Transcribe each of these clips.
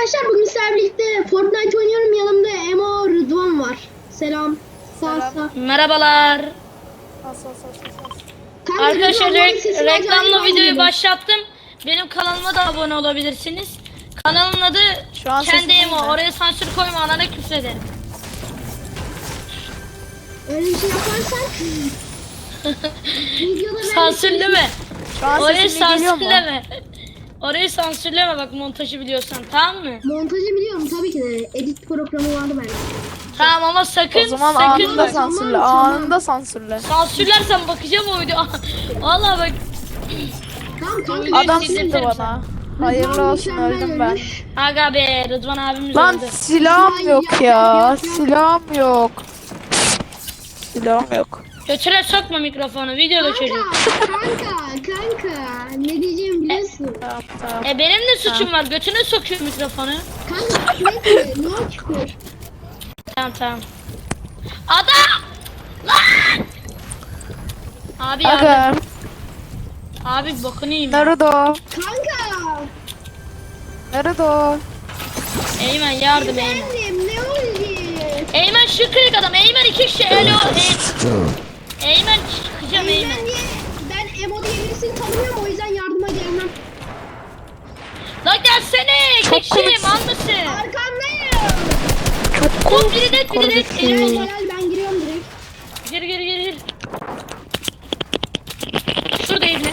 arkadaşlar bugün sizlerle birlikte Fortnite oynuyorum. Yanımda Emo Rıdvan var. Selam. Sağ sağ. Merhabalar. Arkadaşlar re- reklamlı videoyu başlattım. Benim kanalıma da abone olabilirsiniz. Kanalın adı Şu an kendi emo. mi? Oraya sansür koyma anana küfrederim. Öyle bir şey yaparsan ben Sansürleme. Mu? sansürleme. Orayı sansürleme bak montajı biliyorsan tamam mı? montajı biliyorum tabii ki de. Edit programı vardı bende. Tamam ama sakın O zaman sakın anında bak. sansürle. Tamam, tamam. Anında sansürle. sansürlersen bakacağım o video. Valla bak Tamam kanka. Adam sıktı sana. bana. Hayırlı olsun öldüm ben. aga be Rıdvan abimiz Lan öldü. silahım yok ya. Silahım yok. Silahım yok. Götüre sokma mikrofonu videoda çocuk. Kanka, kanka. Ne diyeceğimi biliyorsun. Tamam tamam. E benim de suçum var. Götüne sokuyor mikrofonu. Kanka ne diyor? Ne çıkıyor? Tamam tamam. Adam! Lan! Abi yardım. Aga. Abi bokunu yiyeyim. Naruto. Kanka. Naruto. Eymen yardım Eymen. Efendim ne oldu? Eymen şu kırık adam. Eymen iki kişi. Alo. Ey- Eymen çıkacağım Eymen. Ben, niye, ben Emo diye birisini tanımıyorum o yüzden yardıma gelmem. Lan gelsene. Çok kişiyim komiksin. al mısın? Arkandayım. Çok Oğlum biri de biri de. komiksin. Eymen. Helal ben giriyorum direkt. Gir gir gir gir. Şurada evle.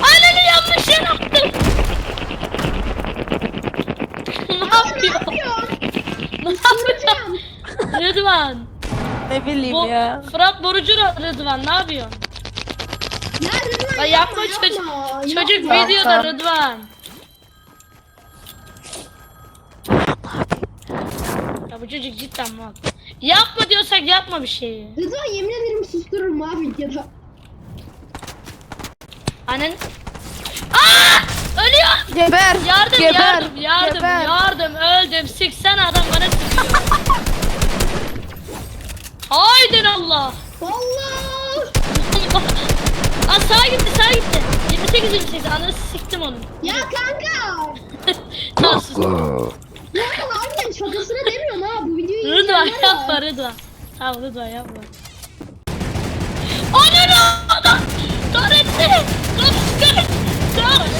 Ananı yanlış yere attım. ne yapıyor? Ne yapıyor? Rıdvan. Ne bileyim Bu ya. Fırat Borucu Rı- Rıdvan ne yapıyorsun? Ya Rıdvan Lan yapma çocuk. Çocuk yapma. videoda. Rıdvan. Ya bu çocuk cidden mal. Yapma diyorsak yapma bir şeyi. Rıdvan yemin ederim sustururum abi videoda. Annen... Aa! Ölüyor! Geber. Yardım Geber. yardım yardım Geber. yardım öldüm. Siksene adam bana sıkıyor. Haydin Allah. Allah! Aa sağa gitti sağa gitti. 28 28 ananı siktim onu. Ya kanka! Sus. Ya harbiden şakasına demiyorum ha bu videoyu Rıdvan izleyenler var. yapma Rıdvan. Tamam Rıdvan yapma. Ananı adam. Kaç kaç. Kaç.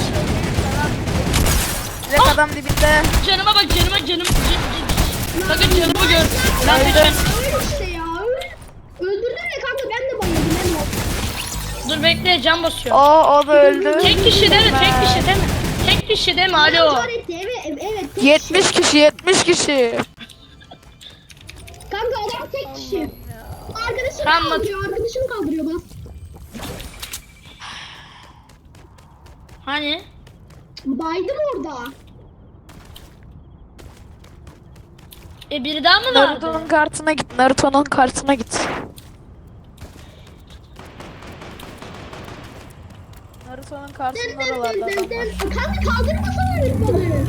Direkt adam dibinde. Canıma bak canıma canım. can- Bakın canımı gör. Ben Öldü. düşen- Öyle işte ya. öyle. Öldürdün ya kanka ben de bayıldım ben de. Dur bekle can basıyor. O o da öldü. Tek kişi değil mi? Tek kişi değil mi? Tek kişi değil mi? Alo. Tuvalette evet evet tek 70 kişi 70 kişi. Kanka adam tek kişi. Arkadaşını Tamam. kaldırıyor arkadaşını kaldırıyor bak. Hani? Baydım orada. E biri daha mı vardı? Naruto'nun kartına git. Naruto'nun kartına git. Den den oralarda adam var. Kanka kaldırmasana Rıdvan'ı.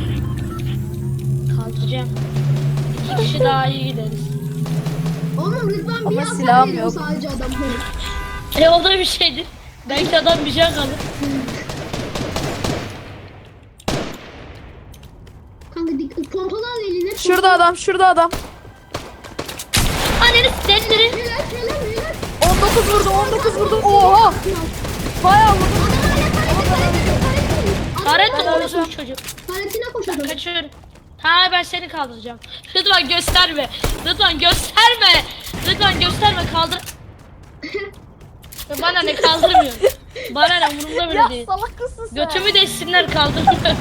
Kaldıracağım. İki kişi daha iyi gideriz. Oğlum Rıdvan bir Ama silahım yok. sadece adam. E o da bir şeydir. Belki adam bir şey kalır. Kanka dik pompalı al eline. Şurada adam, şurada adam. Anneni delileri. Helal helal helal. 19 vurdu, 19 vurdu. Oha! Bayağı vurdu. Taret Ben doğrusu çocuk. Taretine koş adam. Kaçıyorum. Ha ben seni kaldıracağım. Rıdvan gösterme. Rıdvan gösterme. Rıdvan gösterme kaldır. Bana ne kaldırmıyor. Bana ne umurumda bile Ya değil. salak mısın sen? Götümü deşsinler kaldırmıyor.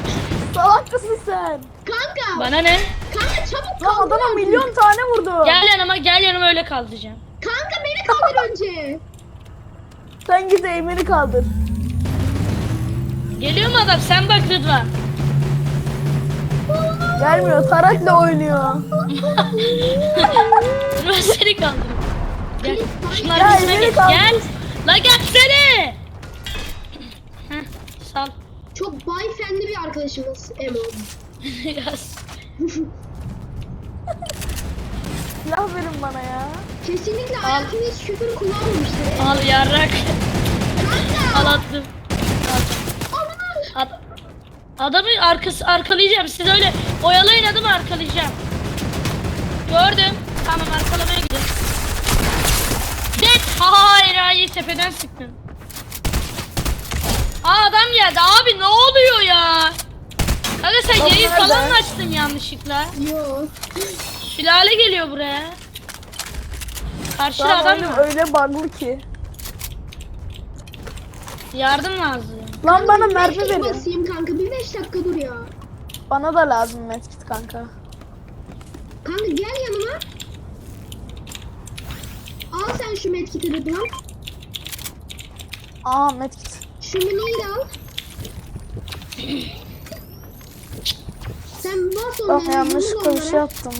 Salak mısın sen? Kanka. Bana ne? Kanka çabuk Lan kaldır. adama milyon tane vurdu. Gel yanıma gel yanıma öyle kaldıracağım. Kanka beni kaldır önce. Sen git Eymen'i kaldır. Geliyor mu adam? Sen bak Rıdvan. Gelmiyor, tarakla oynuyor. Ben seni kaldırayım. Gel. Şunlar Ya, gel. kaldır. Gel. La gelsene. Heh, sal. Çok bayfendi bir arkadaşımız Emo. Yaz. Silah verin bana ya. Kesinlikle hayatımda hiç küfür kullanmamıştır. Al yarrak. Kanka. Al attım. At. Adamı arkası arkalayacağım. Siz öyle oyalayın adamı arkalayacağım. Gördüm. Tamam arkalamaya gidiyorum. Dead. Hayır hayır tepeden sıktın. Aa adam geldi. Abi ne oluyor ya? Kanka sen Adam yayın nerede? falan mı açtın yanlışlıkla? Yo. Sülale geliyor buraya. Karşıda Lan adam öyle bug'lı ki. Yardım lazım. Lan bana mermi verin. basayım kanka. Bir beş dakika dur ya. Bana da lazım medkit kanka. Kanka gel yanıma. Al sen şu medkiti Rıdvan. Aa medkit. Şu miniyi de al. Sen bas onları. Ah yanlışlıkla bir şey onlara. yaptım.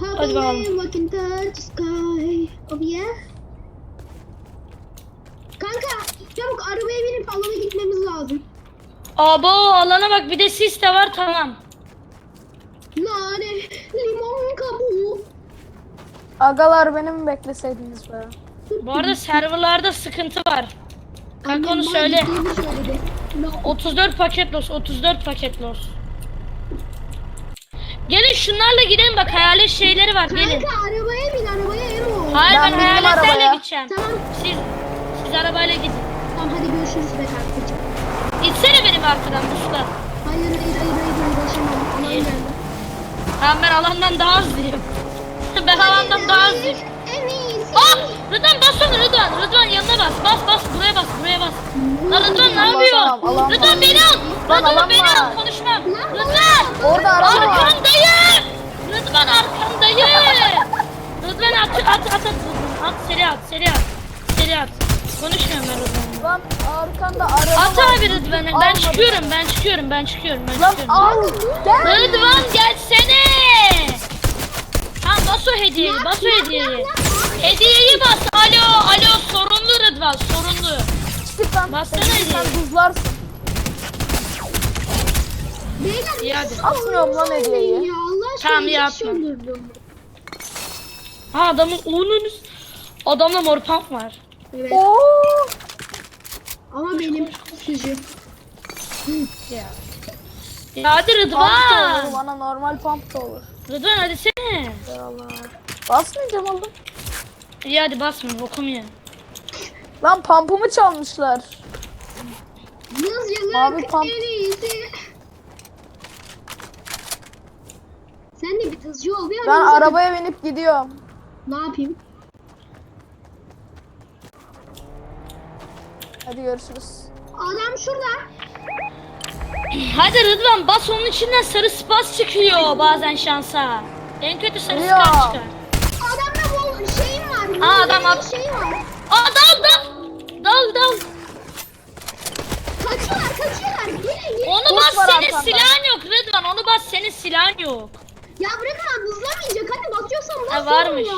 Hadi bakalım. away, walk in touch sky. Oh yeah. Kanka çabuk arabaya binip alana gitmemiz lazım. Abo alana bak bir de sis de var tamam. Nane, limon kabuğu. Agalar beni mi bekleseydiniz be? Bu arada serverlarda sıkıntı var. Kanka Annem onu bana söyle. gittiğini söyledi. No. 34 paket los, 34 paket los. Gelin şunlarla gidelim bak hayalet şeyleri var gelin. Kanka arabaya bin arabaya Emo. Hayır Ben ben, bindim hayaletlerle arabaya. gideceğim. Tamam. Siz siz arabayla gidin. Tamam hadi görüşürüz be kankacığım. İtsene benim arkadan Mustafa. Hayır hayır hayır hayır uğraşamam. Alan geldi. Tamam ben alandan daha hızlıyım. ben alandan daha hızlıyım. Ah! Rıdvan bas onu Rıdvan. Rıdvan yanına bas. Bas bas buraya bas buraya bas. Lan Rıdvan ne alan Rıdvan beni al. Lan Rıdvan beni al konuşmam. Rıdvan. Orada araba var. Arkandayım. Rıdvan arkandayım. Rıdvan at at at at. At seri at seri at. Seri at. Konuşmuyorum ben Rıdvan'la. Lan arkanda araba At var. abi Rıdvan'ı. Ben Almadım. çıkıyorum ben çıkıyorum ben çıkıyorum ben Lan çıkıyorum. al. Gel. Rıdvan gelsene. Tamam bas o hediyeyi bas o hediyeyi. Hediyeyi bas. Alo alo sorunlu Rıdvan sorunlu. Çık lan. Bassana Sen hediyeyi. buzlarsın. Beyler İyi hadi. Atmıyorum lan hediyeyi. Ya Allah aşkına Tamam, iyi atma. öldürdüm. Ha adamın onun Adamda mor pump var. Evet. Oo. Ama benim füzü. Ya. Ya hadi Pump da olur. Rıdvan. Bana normal pump da olur. Rıdvan hadi sene. Eyvallah. Basmayacağım oğlum. İyi hadi basma bokum ya. Lan pampumu çalmışlar. Mavi Yazıcılık pump. en iyisi. Sen de bir hızcı ol. Bir Ben aramıza- arabaya binip gidiyorum. Ne yapayım? Hadi görüşürüz. Adam şurada. Hadi Rıdvan bas onun içinden sarı spas çıkıyor bazen şansa. En kötü sarı Ya. spas çıkar. Adamda bol şeyim var. Aa, adam Wolverine'in at- şeyi var. Aa dal dal. Dal dal. Kaçıyorlar kaçıyorlar. Gelin gelin. Onu Kurt bas var senin arkanda. silahın yok Rıdvan onu bas senin silahın yok. Ya bırakın abi hızlamayacak. Hadi basıyorsan bas. Ha, varmış. Ya.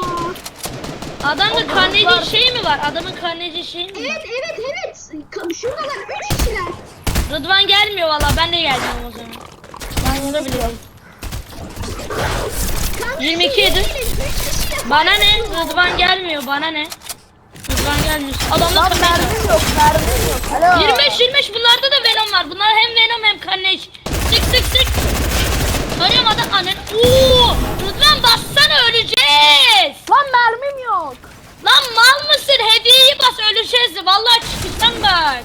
Adamda var. karneci şey mi var? Adamın karneci şey mi var? Evet evet Şuradalar. Üç kişiler. Rıdvan gelmiyor valla ben de gelmiyorum o zaman. Ben bunu biliyorum. Kanka, 22 yedi. Bana ne? Rıdvan gelmiyor bana ne? Rıdvan gelmiyor. Adamda Lan mermim yok, mermim yok. Alo. 25 25 bunlarda da Venom var. Bunlar hem Venom hem Carnage. Sık sık sık. Arıyorum adam annen. Oo! Rıdvan bassana öleceğiz. Lan mermim yok. Lan mal mısın? Hediyeyi bas öleceğiz. Vallahi çıkacağım bak.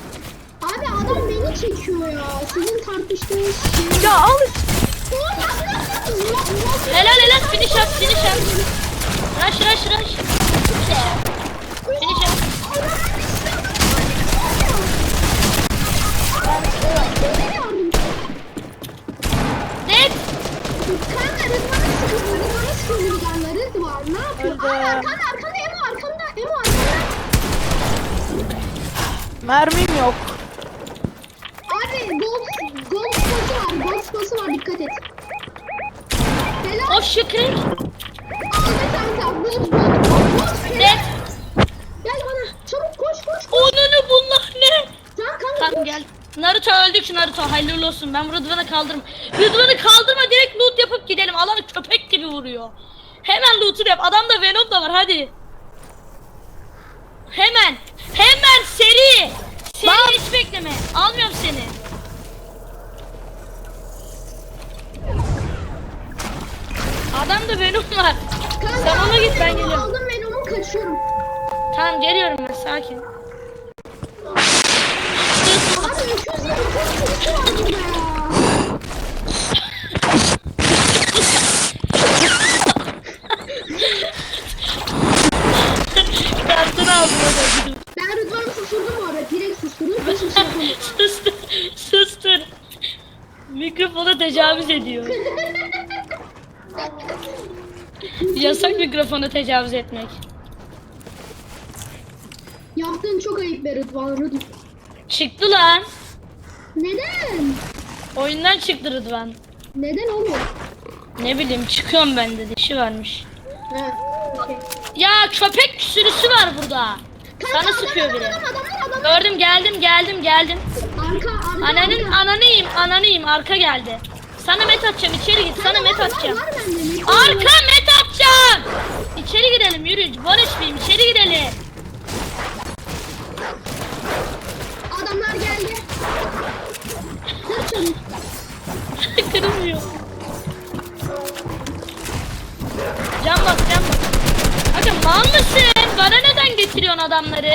Abi adam beni çekiyor ya. Sizin tartıştığınız şey. Ya al işte. Helal helal finish up finish up. Rush rush rush. Finish up. Net. Kanka Rıdvan'a sıkıldı. Rıdvan'a sıkıldı Rıdvan'a. Rıdvan ne yapıyor? Öldü. Aa, Mermim yok. Abi gold, gold spası var. Gold spası var dikkat et. Helal. O şükür. Kanka. Net. Gel bana. Çabuk koş koş koş. Onunu bunlar ne? Tamam kanka Tamam koş. gel. Naruto öldük Naruto hayırlı olsun. Ben Rıdvan'ı kaldırma. Rıdvan'ı kaldırma direkt loot yapıp gidelim. Alanı köpek gibi vuruyor. Hemen loot'unu yap. Adamda Venom da var hadi. Hemen. Hemen seri. Seri hiç bekleme. Almıyorum seni. Adamda benim var. Kanka, Sen ona git ben Venom'u geliyorum. Aldım Venom'u kaçıyorum. Tamam geliyorum ben sakin. Abi 220 kız var burada ya. Kartını aldım o da. Ben Rıdvan'ı susturdum bu arada. Direkt susturdum. Hiçbir şey yapamadım. Sustur. Sustur. Mikrofona tecavüz ediyor. Yasak mikrofona tecavüz etmek. Yaptığın çok ayıp be Rıdvan. Rıdvan. Çıktı lan. Neden? Oyundan çıktı Rıdvan. Neden oğlum? Ne bileyim çıkıyorum ben de dişi varmış. He. okey. Ya köpek sürüsü var burada. Kanka, Sana sıkıyor adam, biri. Adam, adam, adam, Gördüm geldim geldim geldim. Arka, arka. Ananın arka. ananıyım ananıyım arka geldi. Sana met atacağım içeri git sana met atacağım. Arka met atacağım. İçeri gidelim yürü. Barış Bey'im içeri gidelim. Adamlar geldi. Dur çabuk. Kırılmıyor. Can bas can bas. Aga mal mısın? Bana neden getiriyorsun adamları?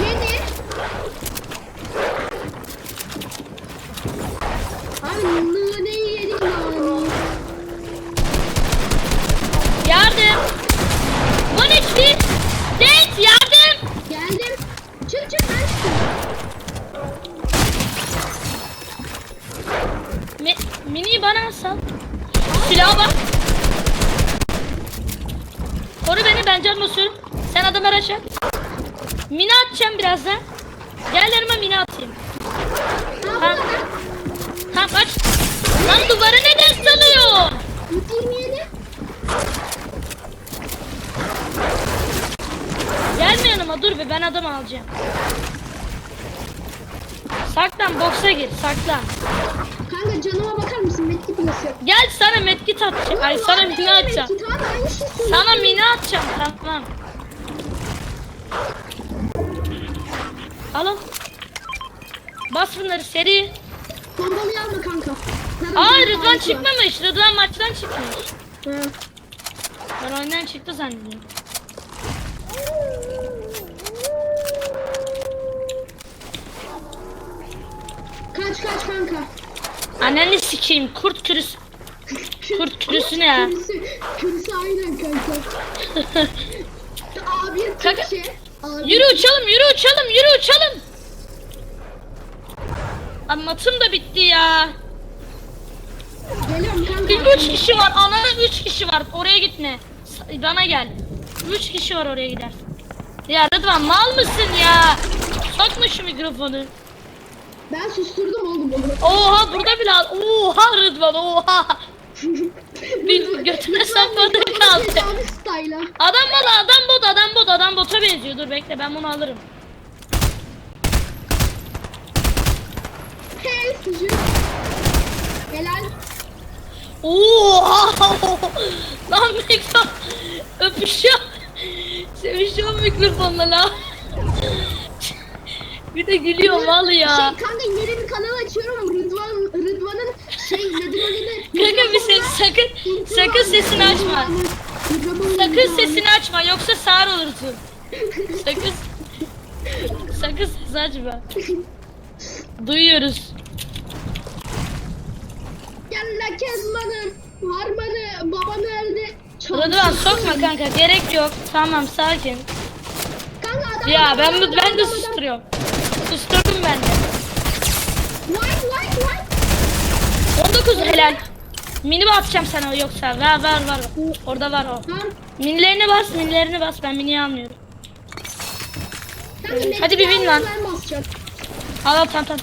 Yedi. Abi nıneyi yedik nani. Yardım. One HP. Dead yardım. Geldim. Çık çık ben çıktım. Mi, miniyi bana al sal. Silaha bak. Koru beni ben can basıyorum. Sen adamı aşağı. Mini atacağım birazdan. Gel yanıma mini atayım. Ha Ha. burada. Tamam kaç. Lan duvarı neden salıyor? 127. Gelme be ben adam alacağım. Saklan boksa gir saklan. Kanka canıma bakar mısın? Medkit basıyor. Gel sana medkit atacağım. Ay sana mini atacağım. Abi aynı şey. Sana mini atacağım tamam. Al al. Bas bunları seri. Pompalıyı alma kanka. Zaten Aa Rıdvan çıkmamış. Rıdvan maçtan çıkmış. Ha. Ben oyundan çıktı zannediyorum. Kaç kaç kanka. Anneni sikeyim kurt kürüsü. Kurt kürüsü ne ya? Kürüsü, kürüsü aynen kanka. Abi Kanka. Türkçe. Abi. Yürü uçalım yürü uçalım yürü uçalım. Anlatım da bitti ya. Geliyorum kanka. Bir üç kişi var. Ananın üç kişi var. Oraya gitme. S- Bana gel. Üç kişi var oraya gider. Ya Rıdvan mal mısın ya? Sokma şu mikrofonu. Ben susturdum oğlum onu. Oha burada bile al. Oha Rıdvan oha. Bir götüne sapladı kaldı. Abi style'a. Adam bot adam bot adam bot adam bota benziyor. Dur bekle ben bunu alırım. Hey sucu. Helal. Oha. Lan mikrofon. Öpüşüyor. Sevişiyor mikrofonla lan. Bir de gülüyor mal ya. Şey kanka yeni bir kanal açıyorum. Rıdvan, Rıdvan'ın şey nedir? Kanka bir ses sakın sakın sesini açma. Sakın sesini açma yoksa sağır olursun. Sakın sakın ses açma. Duyuyoruz. Gel la Kezban'ım. Harmanı. Baba nerede? Rıdvan sokma kanka gerek yok. Tamam sakin. Kanka adam. Ya ben adam, ben de adam, adam. susturuyorum. Susturdum ben de. White white white. 19 helal. Mini mi atacağım sana yoksa? Ver ver ver. Orada var o. Minilerini bas, minilerini bas. Ben miniyi almıyorum. Kanka, Hadi bir win lan. Al al tamam tamam.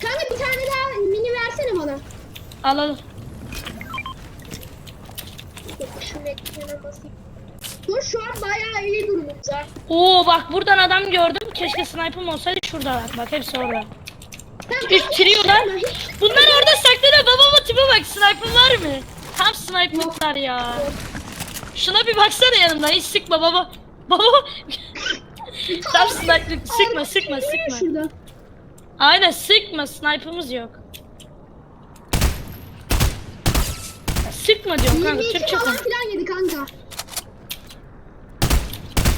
Kanka bir tane daha mini versene bana. Al al. Şu metrene basayım. Dur şu an bayağı iyi durumumda. Oo bak buradan adam gördüm. Keşke sniper'ım olsaydı şuradalar. Bak hepsi orada. Üstürüyorlar. Bunlar orada saklanıyor. Babama tipe bak. Sniper var mı? Tam sniper'lar ya. Şuna bir baksana yanımda hiç sıkma baba. Baba. Tam sniper sıkma sıkma sıkma. Şurada. Aynen sıkma sniper'ımız yok. Sıkma diyorum kanka 22 Türkçe falan konuş. filan yedi kanka.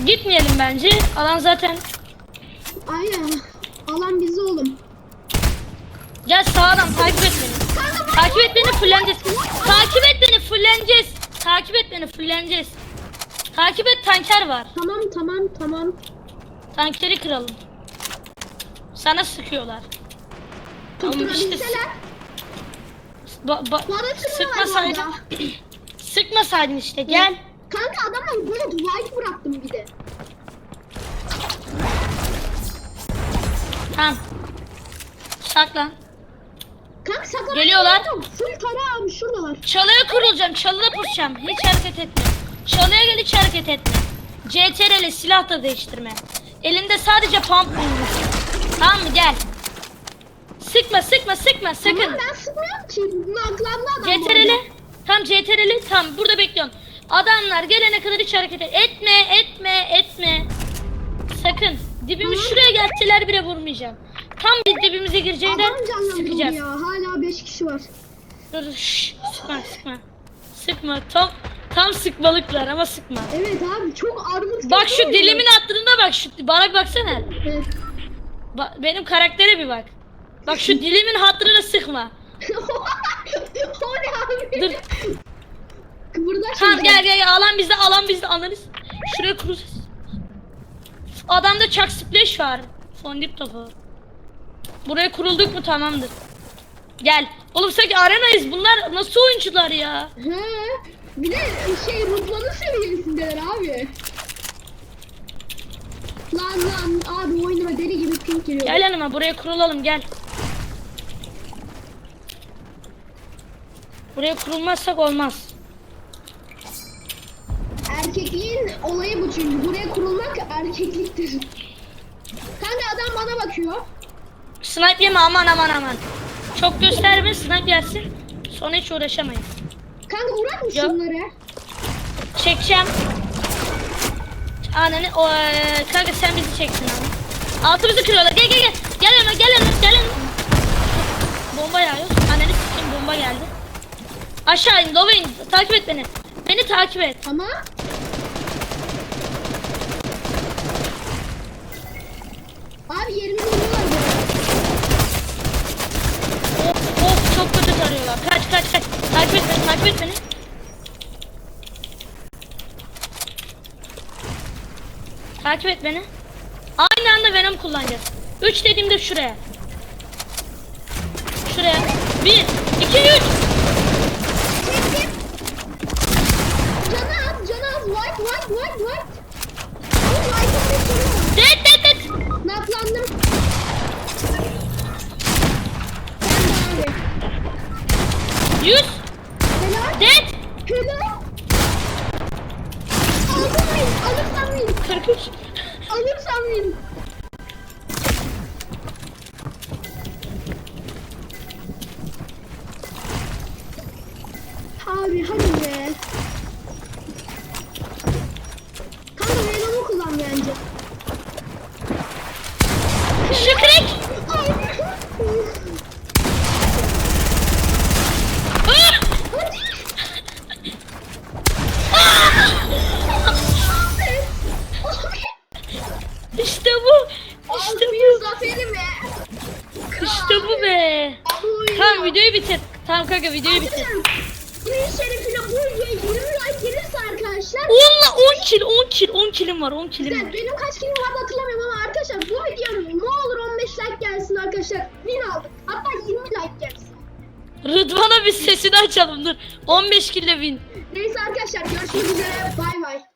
Gitmeyelim bence. Alan zaten. Aynen. Alan bizi oğlum. Gel sağdan takip et beni. Takip et beni fulleneceğiz. Takip et beni fulleneceğiz. Takip et beni fulleneceğiz. Takip et tanker var. Tamam tamam tamam. Tankeri kıralım. Sana sıkıyorlar. Tamam işte Tutturabilseler. ba- ba- sıkmasaydın. Sıkmasaydın işte gel. Kanka adamlar böyle white bıraktım bir de. Tamam. Saklan. Kanka sakın. Geliyorlar. Full tara abi şuradalar. Çalıya kurulacağım. Çalıda pusacağım. Hiç hareket etme. Çalıya gel hiç hareket etme. CTRL silah da değiştirme. Elinde sadece pump bulunsun. Tamam mı gel. Sıkma sıkma sıkma sakın. Ama ben sıkmıyorum ki. Naklandı adam. CTRL. Tam CTRL tam burada bekliyorum. Adamlar gelene kadar hiç hareket et. Etme etme etme. Sakın. Dibimi şuraya gelseler bile vurmayacağım. Tam bir dibimize gireceğinden Adam canlandırdı sıkacağım. ya. Hala 5 kişi var. Dur dur şşş, sıkma sıkma. Sıkma tam tam sıkmalıklar ama sıkma. Evet abi çok armut. Bak gibi şu oynuyor. dilimin attığında bak şu bana baksana. Evet. Ba- benim karaktere bir bak. Bak şu dilimin hatırına sıkma. o ne abi? Dur. Kıvırdaş Tamam gel gel gel alan bizde alan bizde anlarız. Şuraya kuruz. Adamda çak splash var. Fondip topu. Buraya kurulduk mu tamamdır. Gel. Oğlum sanki arenayız. Bunlar nasıl oyuncular ya? He. Bir de şey Rıdvan'ın seviyesindeler abi. Lan lan abi oyunuma deli gibi pink giriyor. Gel yanıma buraya kurulalım gel. Buraya kurulmazsak olmaz. Erkekliğin olayı bu çünkü. Buraya kurulmak erkekliktir. Kanka adam bana bakıyor. Snipe yeme aman aman aman. Çok gösterme snipe yersin. Sonra hiç uğraşamayız. Kanka bırak mı Ya. şunları? Çekeceğim. Ananı o eee, kanka sen bizi çeksin abi. Altımızı kırıyorlar. Gel gel gel. Gel yanıma gel yanıma gel yanıma. Bomba yağıyor. Ananı sikeyim bomba geldi. Aşağı in, lova in. Takip et beni. Beni takip et. Ama Abi yerimi buluyorlar bu arada. Of of çok kötü tarıyorlar. Kaç kaç kaç. Takip et beni takip et beni. Takip et beni. Aynı anda Venom kullanacağız. 3 dediğimde şuraya. Şuraya. 1 2 3 Tamam kanka videoyu bitir. Bunun şerefine bu videoya 20 like gelirse arkadaşlar 10'la 10 kill 10 kill 10 killim var 10 killim var. Benim kaç kilim vardı hatırlamıyorum ama arkadaşlar bu videonun ne olur 15 like gelsin arkadaşlar. Win aldık. Hatta 20 like gelsin. Rıdvan'a bir sesini açalım dur. 15 kill de win. Neyse arkadaşlar görüşmek üzere. Bay bay.